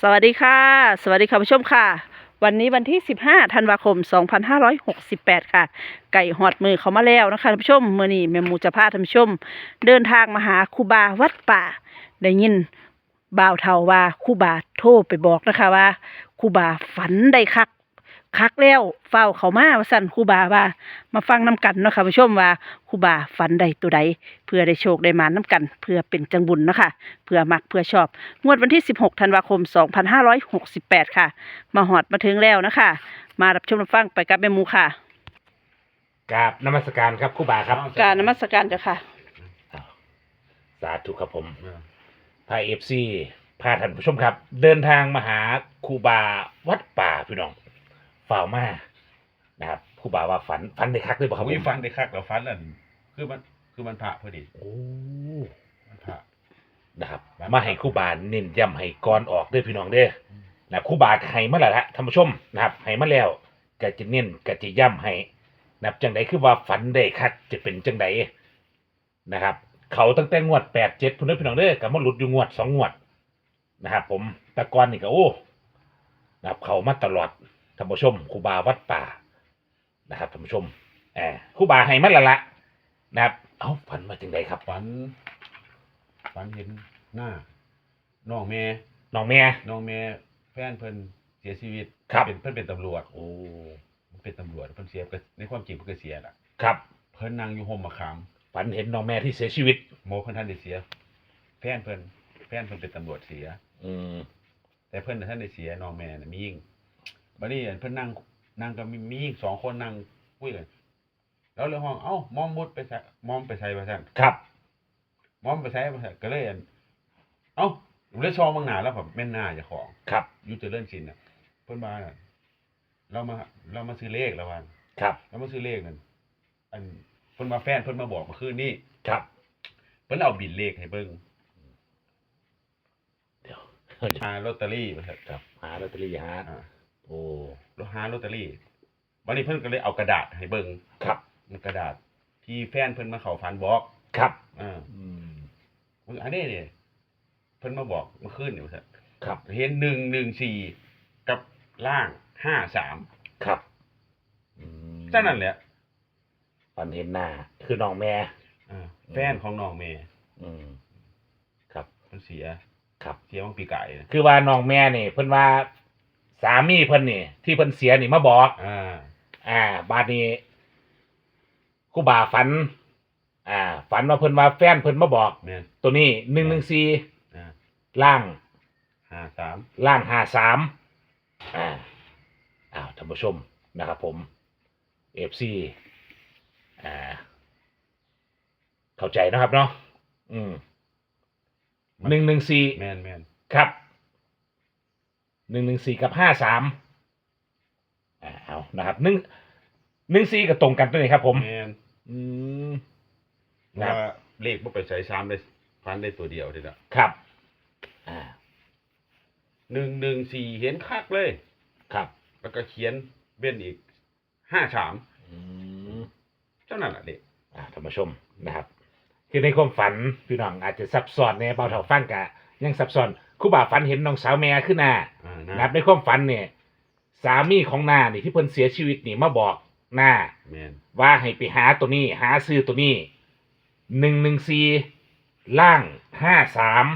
สวัสดีค่ะ สวัสดีค่ะผู้ชมค่ะ วันนี้วันที่ 15ธันวาคม 2568 ค่ะ ไก่หอดมือเขามาแล้วนะคะท่านผู้ชมเมื่อนี้แม่หมูจะพาท่านผู้ชม เดินทางมาหาคูบาวัดป่า ได้ยินบ่าวเทาว่าคูบาโทรไปบอกนะคะว่าคูบาฝันได้คัก คักแล้วเฝ้าเขามาว่าสั่นครูบาว่า มาฟังน้กันเนาะค่ะผู้ชมว่าครูบาฝันใดตัวใดเพื่อได้โชคได้มาน้กัน เพื่อเป็นจังบุญเนาะค่ะเพื่อมักเพื่อชอบ งวดวันที่ 16ธันวาคม 2568 ค่ะ มาหอดมาถึงแล้วนะคะ มารับชมรับฟังไปกับแม่หมูค่ะกราบนมัสการครับครู่บาครับกรารนมัสการเจ้าค่ะอ้าวสาธุครับผมพาเอฟซีพาท่านผู้ชมครับ เดินทางมาหาครูบาวัดป่าพี่น้อง ฝ่าวมานะครับครูบาว่าฝันฝันในคักเลยบ่ครับวิผมฟันได้คักแล้วฟันนั่นคือมันคือมันพระพอดีโอ้มันพระ นะครับมาให้ครูบาเน้นย้ำให้ก่อนออกเด้อพี่น้องเด้อนะครูบาก็ให้มาแล้วละท่านผู้ชมนะครับให้มาแล้วก็จะเน้นก็จะย้ำให้นะครับจังไดคือว่าฝันได้คักจะเป็นจังไดนะครับ เขาตั้งแต่งวดแปดเจ็ดพุ่นเด้อพี่น้องเด้อกับมาหลุดอยู่งวดสองงวดนะครับ ผมแตะกอนนี่ก็โอ้นะครับเขามาตลอด ท่านผู้ชมครูบาวัดป่านะครับท่านผู้ชมแอบครูบาให้มาแล้วละนะครับ เอ้าฝันมาจังไดครับฝันฝันเห็นหน้าน้องแม่น้องแม่ น้องแม่แฟนเพิ่นเสียชีวิตครับ เป็นเพิ่นเป็นตำรวจโอ้มันเป็นตำรวจเพิ่นเสียก็ในความจริงเพิ่นก็เสียล่ะครับเพิ่นนั่งอยู่ห่มมะขามฝันเห็นน้องแม่ที่เสียชีวิต โมเพิ่นท่านได้เสีย แฟนเพิ่นแฟนเพิ่นเป็นตำรวจเสีย อืมแต่เพิ่นน่ะท่านได้เสียน้องแม่น่ะมียิ่ง บัดนี้เพิ่นนั่งนั่งก็มีมียิ่งสองคนนั่งคุยกันแล้วเลยห้องเอ้ามอมมุดไปใส่มอมไปใส่ว่าซั่นครับ มอมไปใช้มาก็เลยอั่นเอ้าผมเลยชองบางหนาแล้วแบบแม่นหน้าเจ้าของครับ อยูเจริญสินน่ะเพิ่นมาน่ะเรามาเรามาซื้อเลขแล้ววันครับ เรามาซื้อเลขนั่นอันเพิ่นมาแฟนเพิ่นมาบอกเมื่อคืนนี้ครับ เพิ่นเอาบินเลขให้เบิ่งเดี๋ยวหาลอตเตอรี่ว่าซั่นครับ หาลอตเตอรี่หา อ่า โอ้แล้วหาลอตเตอรี่วันนี้เพิ่นก็เลยเอากระดาษให้เบิ่งครับกระดาษ ที่แฟนเพิ่นมาเข้าฝันบอกครับ อ่าอืม มึงอันนี้นี่เพิ่นมาบอกเมื่อคืนนี่ว่าซั่นครับ เห็น114กับล่าง53ครับอืมเท่านั้นแหละฝันเห็นหน้า คือน้องแม่ อ่าแฟนของน้องเมย์อืม ครับ มันเสียครับ เสียวังปีไก่นะคือว่าน้องแม่นี่ เพิ่นว่า สามีเพิ่นนี่ ที่เพิ่นเสียนี่มาบอก อ่า อ่า บาดนี้ครูบาฝัน อ่า ฝันว่าเพิ่นว่าแฟนเพิ่นมาบอก แม่น ตัวนี้หนึ่งหนึ่งสี่อ่า ล่าง ห้าสามล่างห้าสามอ่า อ้าวท่านผู้ชมนะครับผมเอฟซีอ่า เข้าใจนะครับเนาะ อืมหนึ่งหนึ่งสี่แม่นแม่นครับ หนึ่งหนึ่งสี่กับห้าสามอ่าเอานะครับหนึ่งหนึ่งสี่ก็ตรงกันตัวนี้ครับ ผม แม่นอืมเพราะว่าเลขบ่ไปใส่ซ้ำได้พันได้ตัวเดียวทีละครับ อ่า หนึ่งหนึ่งสี่เห็นคักเลย ครับแล้วก็เขียนเบ้นอีกห้าสามอืม เท่านั้นแหละเลขอ่าท่านผู้ชมนะครับ คือในความฝันพี่น้องอาจจะซับซ้อนในเบาเท่าฟังกะยังซับซ้อนครู่บ่าฝันเห็นน้องสาวแม่ขึ้นหน้าอ่า นะครับในความฝันเนี่ยสามีของนานี่ที่เพิ่นเสียชีวิตนี่มาบอกหน้าแม่นว่าให้ไปหาตัวนี้ หาซื้อตัวนี้หนึ่งหนึ่งสี่ล่างห้าสาม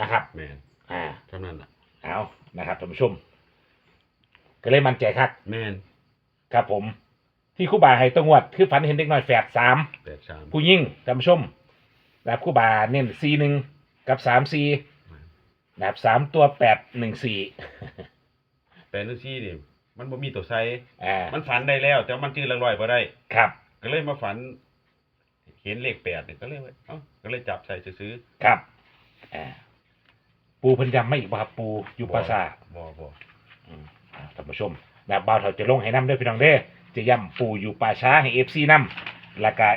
นะครับ แม่นอ่าเท่านั้นแหละเอานะครับท่านผู้ชม ก็เลยมั่นใจครับ แม่นครับผม ที่ครู่บ่าให้ตงวด คือฝันเห็นเด็กน้อยแฝดสามแปดสามผู้ยิ่งท่านผู้ชมนะครับครู่บาเน้นซีหนึ่งกับสามซี นะครับสามตัวแปดหนึ่งสี่แปดหนึ่งสี่นี่มันบ่มีตัวไซอ่ามันฝันได้แล้ว แต่ว่ามันจื้อละร้อยบ่ได้ ครับ ก็เลยมาฝัน เห็นเลขแปดเนี่ยก็เลยว่าเอ้าก็เลยจับใส่ซื้อครับอ่าปูเพันยำไม่อีกบ่ครับปูอยู่ปราสาทบ่บ่อืมอ่าท่านผู้ชมนะครับบ่าวเถาจะลงให้น้ำด้วยพี่น้องเด้อจะย่ำปูอยู่ป่าช้าให้เอฟซีน้ำแล้วก็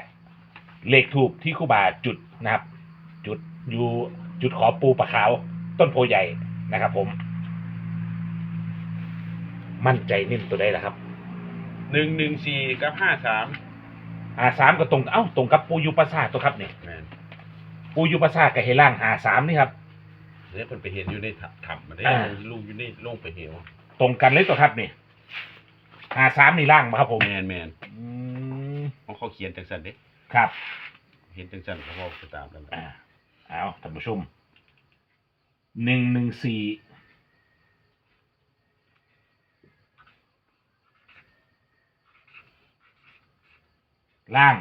เลขถูกที่ครู่บาจุดนะครับ จุดอยู่จุดขอปูปลาขาว ต้นโพใหญ่นะครับ ผม มั่นใจนิ่มตัวใดล่ะครับหนึ่งหนึ่งสี่กับห้าสามหาสามก็ตรงเอ้าตรงกับปูยูปราสาทตัวครับนี่แม่นปูยูปราสาทกับเฮล่างหาสามนี่ครับ เนี่ยเพิ่นไปเห็นอยู่ในถ้ำถ้ำมันได้อ่า ลูกอยู่ในลงไปเหวตรงกันเลยตัวครับนี่หาสามนี่ล่างมาครับผมแมนแมนอืมของเขาเขียนจังสันเด้ครับ เห็นจังสันเขาบอกไปตามนั้นอ่าเอาท่านผู้ชม หนึ่งหนึ่งสี่ล่าง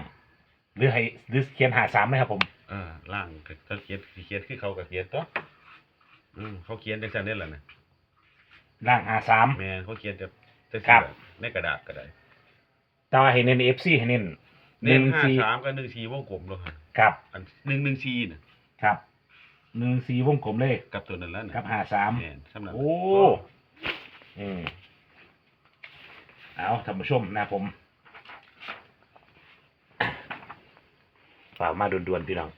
หรือให้หรือเขียนหาสามไหมครับผมเออล่างก็เขาเขียนสิเขียนคือเขาก็เขียนตัวอืมเขาเขียนจังสันนี่แหละนะล่างหาสาม แมนเขาเขียนจะจะครับในกระดาษก็ได้แต่ว่าให้เน้นเอฟซีให้เน้นหเน้นึ่นงห้าสี่สามกับหนึ่งสี่วงกลมเลยค่ะครับ อันหนึ่งหนึ่งสี่น่ะครับ หนึ่งสี่วงกลมเลยกับตัวนั้นแล้วนะกับหาสามแมนสำหรับโอ้ อืมเอาท่านผู้ชมนะผมฝากมาด่วนๆพี่น้อง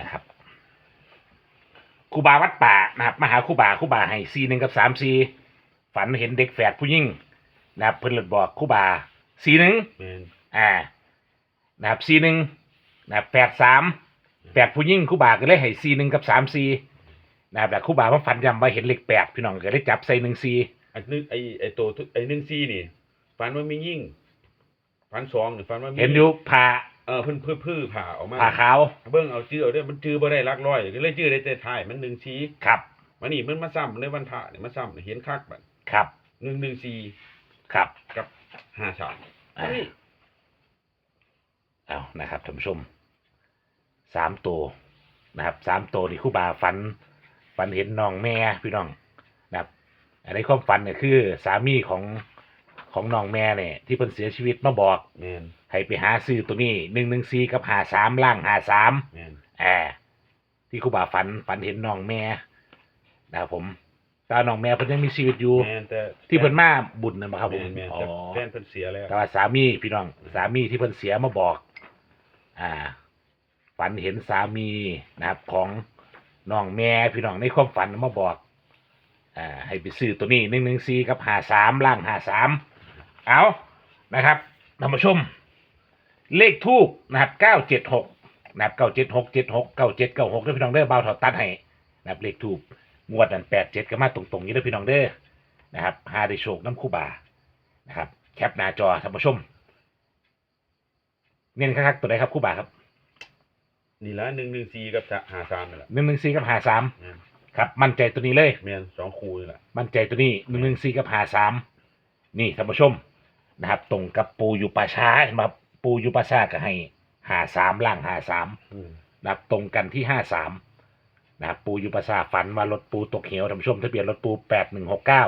นะครับครูบาวัดป่านะครับมาหาครูบาครูบาให้ซีหนึ่งกับสามซีฝันเห็นเด็กแฝดผู้ยิ่งนะครับเพิ่นเลยบอกครูบาซีหนึ่ง แมนอ่า นะครับซีหนึ่งนะครับแปดสาม แปดผู้ยิ่งครู่บาก็เลยให้ซีหนึ่งกับสามซีนะครับแต่ครู่บามาฝันยำว่าเห็นเลขแปดพี่น้องก็เลยจับใส่หนึ่งซีอันนึงไอไอตัวทุกไอหนึ่งสี่นี่ฟันว่ามียิ่งฟันสองนี่ฟันว่ามีเห็นอยู่ผ่าเออเพิ่นเพื่อพื้ผ่าออกมาผ่าขาวเบิ่งเอาจื้อเอาเด้อมันจื้อบ่ได้หลักร้อยก็เลยจื้อได้แต่ท้ายมันหนึ่งสี่ครับวันนี้มันมาซ้ำในวันพระนี่มาซ้ำเห็นคักบัดครับหนึ่งหนึ่งสี่ครับกับห้าสามอ่าเอานะครับท่านผู้ชม สามตัวนะครับสามตัวนี่ครู่บาฝันฝันเห็นน้องแม่พี่น้องนะครับอันนี้ความฝันเนี่ยคือ สามีของของน้องแม่เนี่ยที่เพิ่นเสียชีวิตมาบอกแมนให้ไปหาซื้อตัวนี้หนึ่งหนึ่งสี่กับหาสามล่างหาสามแมนแอที่ครูบาฝันฝันเห็นน้องแม่นะครับผมแตาน้องแม่เพิ่นยังมีชีวิตอยู่ แมนแต่ที่เพิ่นมาบุญนะครับแมผมนแมนอ๋อแต่แฟนเพิ่นเสียแล้ว แต่ว่าสามีพี่น้องสามีที่เพิ่นเสียมาบอก อ่า ฝันเห็นสามีนะครับ ของน้องแม่พี่น้องในความฝันมาบอกอ่าให้ไปซื้อตัวนี้หนึ่งหนึ่งสี่กับหาสามล่างหาสามเอานะครับท่านผู้ชม เลขทูบนะครับเก้าเจ็ดหกนะครับเก้าเจ็ดหกเจ็ดหกเก้าเจ็ดเก้าหกด้วยพี่น้องเด้อเบาถอดตัดให้นะครับเลขทูบงวดนั้นแปดเจ็ดก็มาตรงๆนี้ด้วยพี่น้องเด้อนะครับหาได้โชคน้ำคู่บานะครับ แคปหน้าจอท่านผู้ชมเน้นคักๆตัวใดครับคู่บาครับ นี่ละหนึ่งหนึ่งสี่กับห้าสามนี่แหละหนึ่งหนึ่งสี่กับหาสามแมนครับ มั่นใจตัวนี้เลย แมนสองคู่นี่แหละมั่นใจตัวนี้หนึ่งหนึ่งสี่กับหาสามนี่ท่านผู้ชมนะครับ ตรงกับปูอยู่ป่าช้าเห็นไหมครับปูอยู่ป่าช้าก็ให้หาสามล่างหาสาม อืมนะครับตรงกันที่ห้าสามนะครับปูอยู่ประสาทฝันว่ารถปูตกเหวท่านผู้ชมทะเบียนรถปูแปดหนึ่งหกเก้า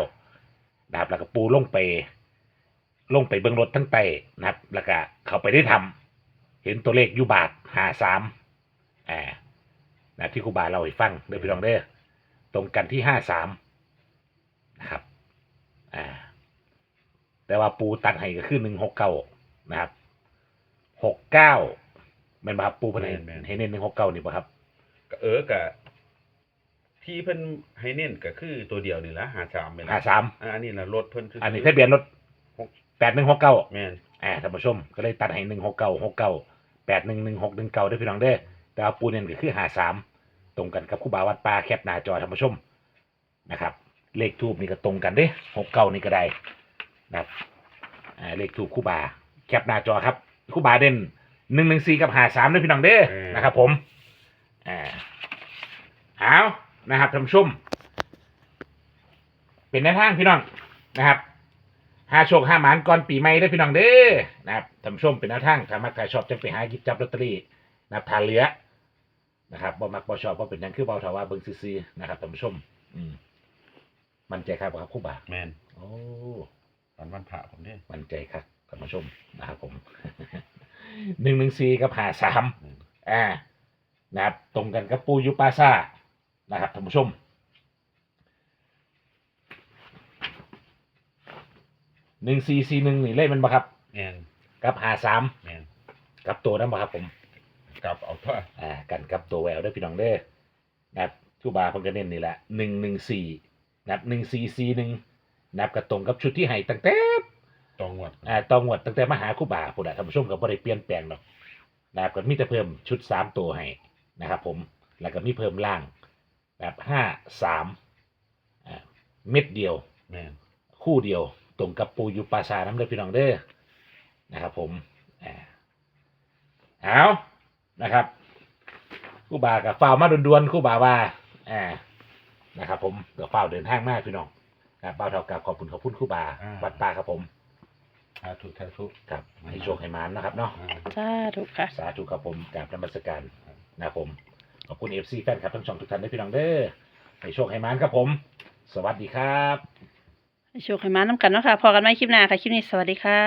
นะครับแล้วก็ปูลงไป ลงไปเบื้องรถทั้งไตนะครับ แล้วก็เขาไปได้ทำเห็นตัวเลขอยูบาทหาสาม อ่านะที่ครูบาเราให้ฟังเด้อพี่น้องเด้อตรงกันที่ห้าสามนะครับอ่าแต่ว่าปูตัดให้ก็คือหนึ่งหกเก้านะครับหกเก้าแมันบาปูเพันให้ให้เน้นหนึ่งหกเก้านี่ป่ะครับ ก็เออกะที่เพิ่นให้เน้นก็คือตัวเดียวนี่ละหาสามไปห้าละสาม อันนี้นะรถเพิ่นซื้ อันนี้ทะเบียนรถแปดหนึ่งหกเก้าแม่นอ่าท่านผู้ชม ก็เลยตัดให้หนึ่งหกเก้าหกเก้าแปดหนึ่งหนึ่งหกหนึ่งเก้าด้วยพี่น้องเด้อ แต่ว่าปูเน้นก็คือหาสามตรงกันกับคู่บาวัดปลาแคปหน้าจอท่านผู้ชมนะครับ เลขทูบนี่ก็ตรงกันเด้หกเก้านี่ก็ได้นะครับอ่าเลขทูบคู่บาแคปหน้าจอครับคู่บาเด่นหนึ่งหนึ่งสี่กับหาสามด้วยพี่น้องเด้อนะครับผมอ่าเอานะครับท่านผู้ชมเป็นแนวทางพี่น้องนะครับหาโชคหาหมานก่อนปีใหม่ได้อพี่น้องเด้อนะครับท่านผู้ชมเป็นแนวทางถ้ามักถ้าชอบจะไปหาหยิบจับลอตเตอรี่นะครับทานเหลือ นะครับบ่มักบ่ชอบบ่เป็นหยังคือเบาเถาว่าเบิ่งซื่อๆนะครับท่านผู้ชม อืมมั่นใจครับครับครู่บ่าแม่นโอ้ตอนวันพระผมเด้มั่นใจครับท่านผู้ชมนะครับผม หนึ่งหนึ่งสี่กับหาสามอ่านะครับตรงกันกับปูยุปาซ่านะครับท่านผู้ชม หนึ่งสี่สี่หนึ่งนี่เล่นมันบ่ครับ แม่นกับหาสามแม่นกับตัวนั้นบ่ครับผม กลับเอาท่าอ่ากันกับตัวแววเด้อพี่น้องเด้อนะครับทูบาเพิ่นก็เน้นนี่แหละหนึ่งหนึ่งสี่นับหนึ่งสี่สี่หนึ่งนับกระตรงกับชุดที่ให้ตั้งแต่ตองวดอ่าตองวดตั้งแต่มาหาครูบาพุ่นน่ะท่านผู้ชมก็บ่ได้เปลี่ยนแปลงหรอกนะครับก็มีแต่เพิ่มชุดสามตัวให้นะครับ ผมแล้วก็มีเพิ่มล่าง แบบห้าสามอ่าเม็ดเดียว แม่นคู่เดียว ตรงกับปูยูปราชาน้ำเด้อพี่น้องเด้อนะครับผมอ่าเอา นะครับครู่บากับฝ้าวมาดวนๆครู่บาว่าอ่านะครับ ผมกับฝ้าวเดินทางมากพี่น้องครับบ่าวเท่ากับขอบคุณขอบคุณครู่บาวัดป่าครับผมสาธุสาธุครับให้โชคให้มานนะครับเนาะ อ่า สาธุค่ะ สาธุครับผมกราบนมัสการนะครับผม ขอบคุณเอฟซีแฟนครับทั้งช่องทุกท่านด้วยพี่น้องเด้อให้โชคให้มานครับผม สวัสดีครับ ให้โชคให้มาน้ำกันเนาะค่ะ พอกันไหมคลิปหน้าค่ะ คลิปนี้สวัสดีค่ะ